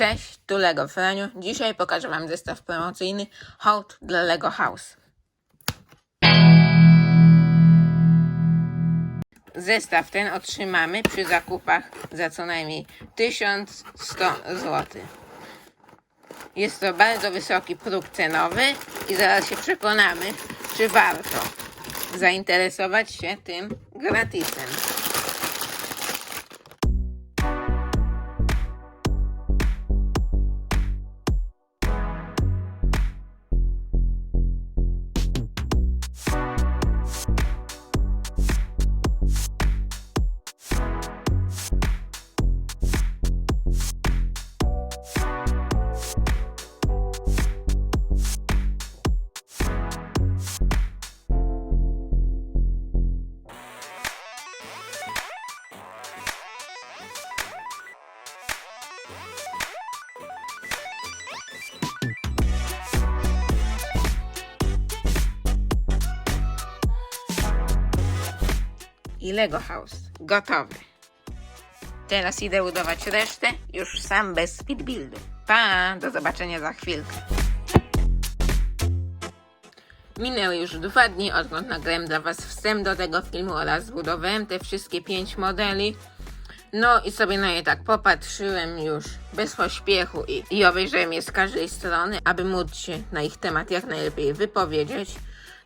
Cześć, tu Lego Franiu. Dzisiaj pokażę Wam zestaw promocyjny Hołd dla Lego House. Zestaw ten otrzymamy przy zakupach za co najmniej 1100 zł. Jest to bardzo wysoki próg cenowy i zaraz się przekonamy, czy warto zainteresować się tym gratisem. I Lego House. Gotowy. Teraz idę budować resztę, już sam bez speedbuildu. Pa, do zobaczenia za chwilkę. Minęły już dwa dni, odkąd nagrałem dla Was wstęp do tego filmu oraz zbudowałem te wszystkie pięć modeli. No i sobie na nie tak popatrzyłem już bez pośpiechu i, i obejrzałem je z każdej strony, aby móc się na ich temat jak najlepiej wypowiedzieć.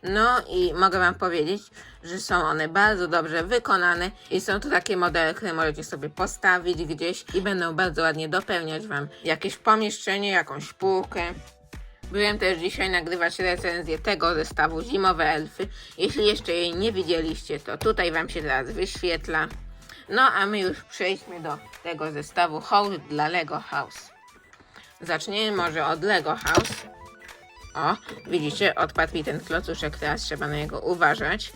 No i mogę Wam powiedzieć, że są one bardzo dobrze wykonane i są to takie modele, które możecie sobie postawić gdzieś i będą bardzo ładnie dopełniać Wam jakieś pomieszczenie, jakąś półkę. Byłem też dzisiaj nagrywać recenzję tego zestawu Zimowe Elfy. Jeśli jeszcze jej nie widzieliście, to tutaj Wam się teraz wyświetla. No a my już przejdźmy do tego zestawu Hołd dla Lego House. Zaczniemy może od Lego House. O, widzicie, odpadł mi ten klocuszek, teraz trzeba na niego uważać.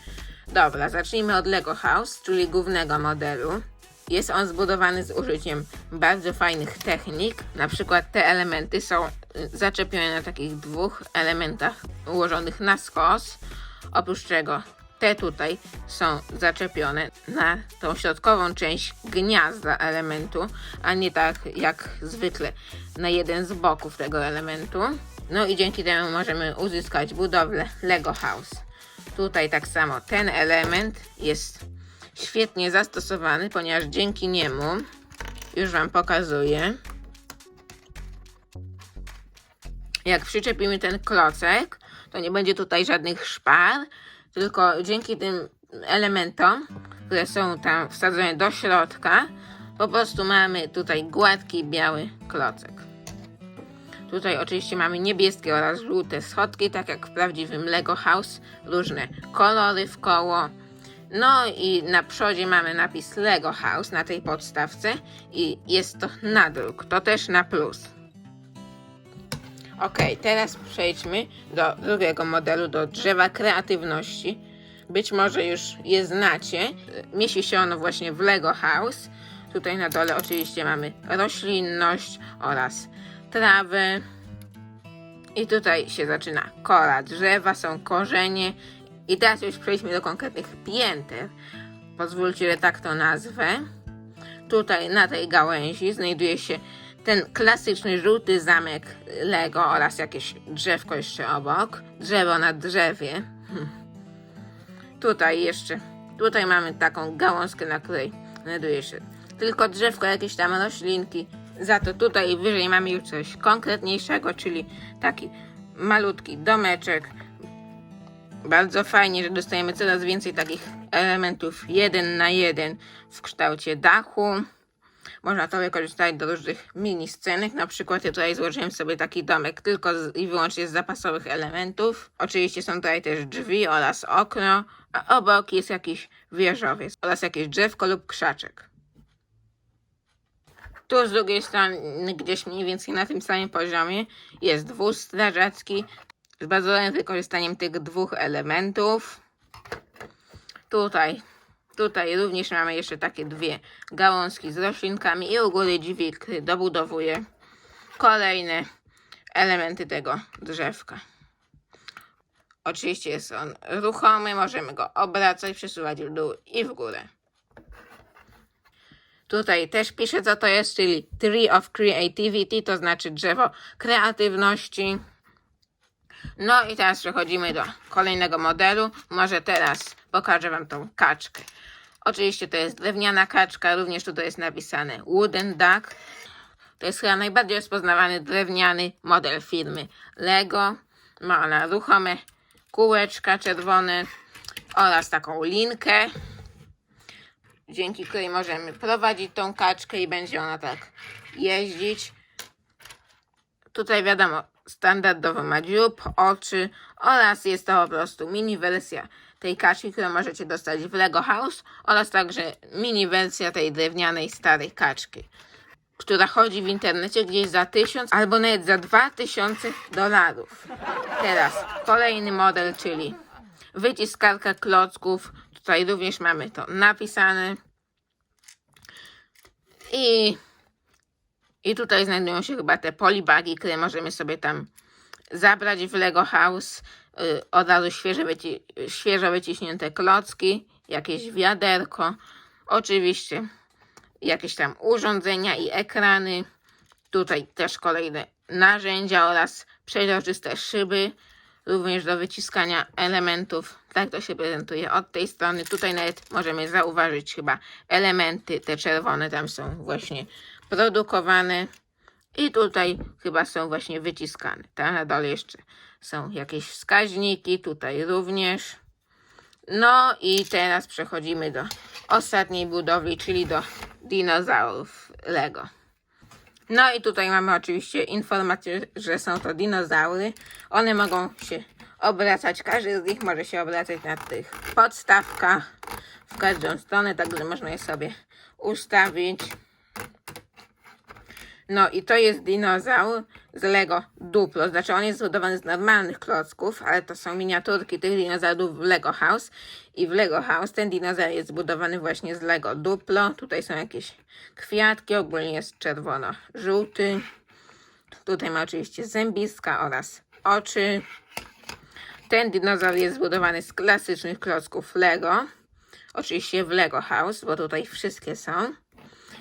Dobra, zacznijmy od Lego House, czyli głównego modelu. Jest on zbudowany z użyciem bardzo fajnych technik. Na przykład te elementy są y, zaczepione na takich dwóch elementach ułożonych na skos. Oprócz czego te tutaj są zaczepione na tą środkową część gniazda elementu, a nie tak jak zwykle na jeden z boków tego elementu. No i dzięki temu możemy uzyskać budowlę Lego House. Tutaj tak samo ten element jest świetnie zastosowany, ponieważ dzięki niemu już Wam pokazuję. Jak przyczepimy ten klocek, to nie będzie tutaj żadnych szpar, tylko dzięki tym elementom, które są tam wsadzone do środka, po prostu mamy tutaj gładki biały klocek. Tutaj oczywiście mamy niebieskie oraz żółte schodki, tak jak w prawdziwym Lego House, różne kolory w koło. No i na przodzie mamy napis Lego House na tej podstawce i jest to nadruk, to też na plus. Ok, teraz przejdźmy do drugiego modelu, do drzewa kreatywności. Być może już je znacie. Mieści się ono właśnie w Lego House. Tutaj na dole oczywiście mamy roślinność oraz trawy. I tutaj się zaczyna kora drzewa, są korzenie. I teraz już przejdźmy do konkretnych pięter. Pozwólcie, że tak to nazwę. Tutaj na tej gałęzi znajduje się ten klasyczny żółty zamek Lego oraz jakieś drzewko jeszcze obok. Drzewo na drzewie. Hm. Tutaj jeszcze, tutaj mamy taką gałązkę, na której znajduje się tylko drzewko, jakieś tam roślinki. Za to tutaj wyżej mamy już coś konkretniejszego, czyli taki malutki domeczek. Bardzo fajnie, że dostajemy coraz więcej takich elementów jeden na jeden w kształcie dachu. Można to wykorzystać do różnych mini scenek. Na przykład ja tutaj złożyłem sobie taki domek tylko z, i wyłącznie z zapasowych elementów. Oczywiście są tutaj też drzwi oraz okno, a obok jest jakiś wieżowiec oraz jakieś drzewko lub krzaczek. Tu z drugiej strony, gdzieś mniej więcej na tym samym poziomie, jest wóz strażacki z bazowym wykorzystaniem tych dwóch elementów. Tutaj, tutaj również mamy jeszcze takie dwie gałązki z roślinkami i u góry dźwig, dobudowuje kolejne elementy tego drzewka. Oczywiście jest on ruchomy, możemy go obracać, przesuwać w dół i w górę. Tutaj też pisze, co to jest, czyli Tree of Creativity, to znaczy drzewo kreatywności. No i teraz przechodzimy do kolejnego modelu. Może teraz pokażę Wam tą kaczkę. Oczywiście to jest drewniana kaczka, również tutaj jest napisane Wooden Duck. To jest chyba najbardziej rozpoznawany drewniany model firmy Lego. Ma ona ruchome kółeczka czerwone oraz taką linkę, dzięki której możemy prowadzić tą kaczkę i będzie ona tak jeździć. Tutaj wiadomo, standardowo ma dziób, oczy oraz jest to po prostu mini wersja tej kaczki, którą możecie dostać w Lego House oraz także mini wersja tej drewnianej starej kaczki, która chodzi w internecie gdzieś za 1000 albo nawet za 2000 dolarów. Teraz kolejny model, czyli wyciskarka klocków. Tutaj również mamy to napisane. I i tutaj znajdują się chyba te polibagi, które możemy sobie tam zabrać w Lego House. Yy, od razu świeżo, wyci świeżo wyciśnięte klocki, jakieś wiaderko, oczywiście jakieś tam urządzenia i ekrany. Tutaj też kolejne narzędzia oraz przeźroczyste szyby, również do wyciskania elementów. Tak to się prezentuje od tej strony. Tutaj nawet możemy zauważyć chyba elementy, te czerwone tam są właśnie produkowane. I tutaj chyba są właśnie wyciskane. Tam na dole jeszcze są jakieś wskaźniki, tutaj również. No i teraz przechodzimy do ostatniej budowli, czyli do dinozaurów Lego. No i tutaj mamy oczywiście informację, że są to dinozaury. One mogą się obracać, każdy z nich może się obracać na tych podstawkach w każdą stronę, także można je sobie ustawić. No i to jest dinozaur z Lego Duplo. Znaczy on jest zbudowany z normalnych klocków, ale to są miniaturki tych dinozaurów w Lego House. I w Lego House ten dinozaur jest zbudowany właśnie z Lego Duplo. Tutaj są jakieś kwiatki, ogólnie jest czerwono-żółty. Tutaj ma oczywiście zębiska oraz oczy. Ten dinozaur jest zbudowany z klasycznych klocków Lego. Oczywiście w Lego House, bo tutaj wszystkie są.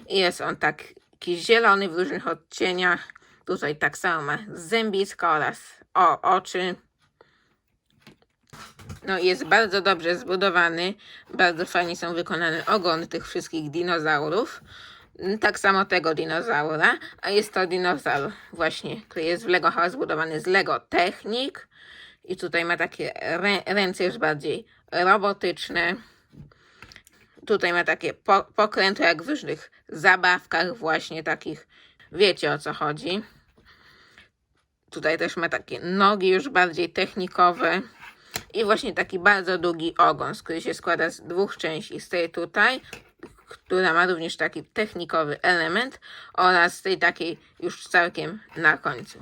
I jest on taki zielony w różnych odcieniach. Tutaj tak samo ma zębiska oraz o, oczy. No jest bardzo dobrze zbudowany. Bardzo fajnie są wykonane ogony tych wszystkich dinozaurów. Tak samo tego dinozaura. A jest to dinozaur właśnie, który jest w Lego House zbudowany z Lego Technik. I tutaj ma takie rę ręce już bardziej robotyczne. Tutaj ma takie po pokręty jak w różnych zabawkach właśnie takich. Wiecie o co chodzi. Tutaj też ma takie nogi już bardziej technikowe. I właśnie taki bardzo długi ogon, który się składa z dwóch części. Z tej tutaj, która ma również taki technikowy element oraz tej takiej już całkiem na końcu.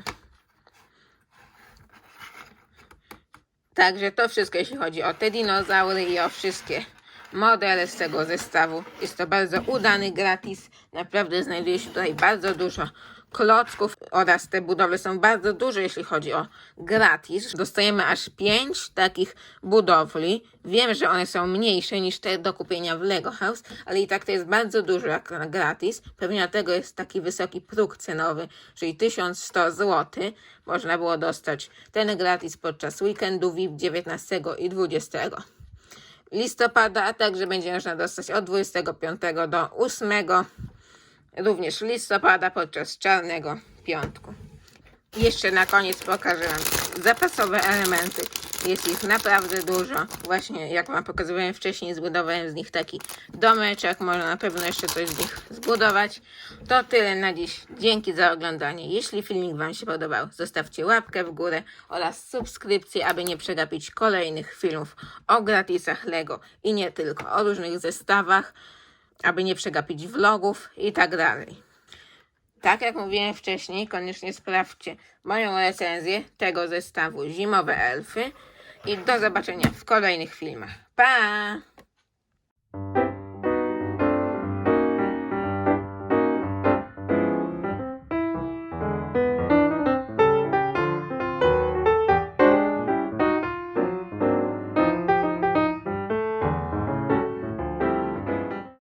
Także to wszystko, jeśli chodzi o te dinozaury i o wszystkie modele z tego zestawu. Jest to bardzo udany gratis. Naprawdę znajduje się tutaj bardzo dużo klocków oraz te budowle są bardzo duże, jeśli chodzi o gratis. Dostajemy aż 5 takich budowli. Wiem, że one są mniejsze niż te do kupienia w Lego House, ale i tak to jest bardzo dużo jak na gratis. Pewnie dlatego jest taki wysoki próg cenowy, czyli 1100 zł. Można było dostać ten gratis podczas weekendu VIP 19 i 20 listopada, a także będzie można dostać od 25 do 8 również listopada podczas czarnego piątku. Jeszcze na koniec pokażę Wam zapasowe elementy. Jest ich naprawdę dużo. Właśnie jak Wam pokazywałem wcześniej, zbudowałem z nich taki domeczek. Można na pewno jeszcze coś z nich zbudować. To tyle na dziś. Dzięki za oglądanie. Jeśli filmik Wam się podobał, zostawcie łapkę w górę oraz subskrypcję, aby nie przegapić kolejnych filmów o gratisach LEGO i nie tylko, o różnych zestawach, aby nie przegapić vlogów i tak dalej. Tak jak mówiłem wcześniej, koniecznie sprawdźcie moją recenzję tego zestawu Zimowe Elfy i do zobaczenia w kolejnych filmach. Pa!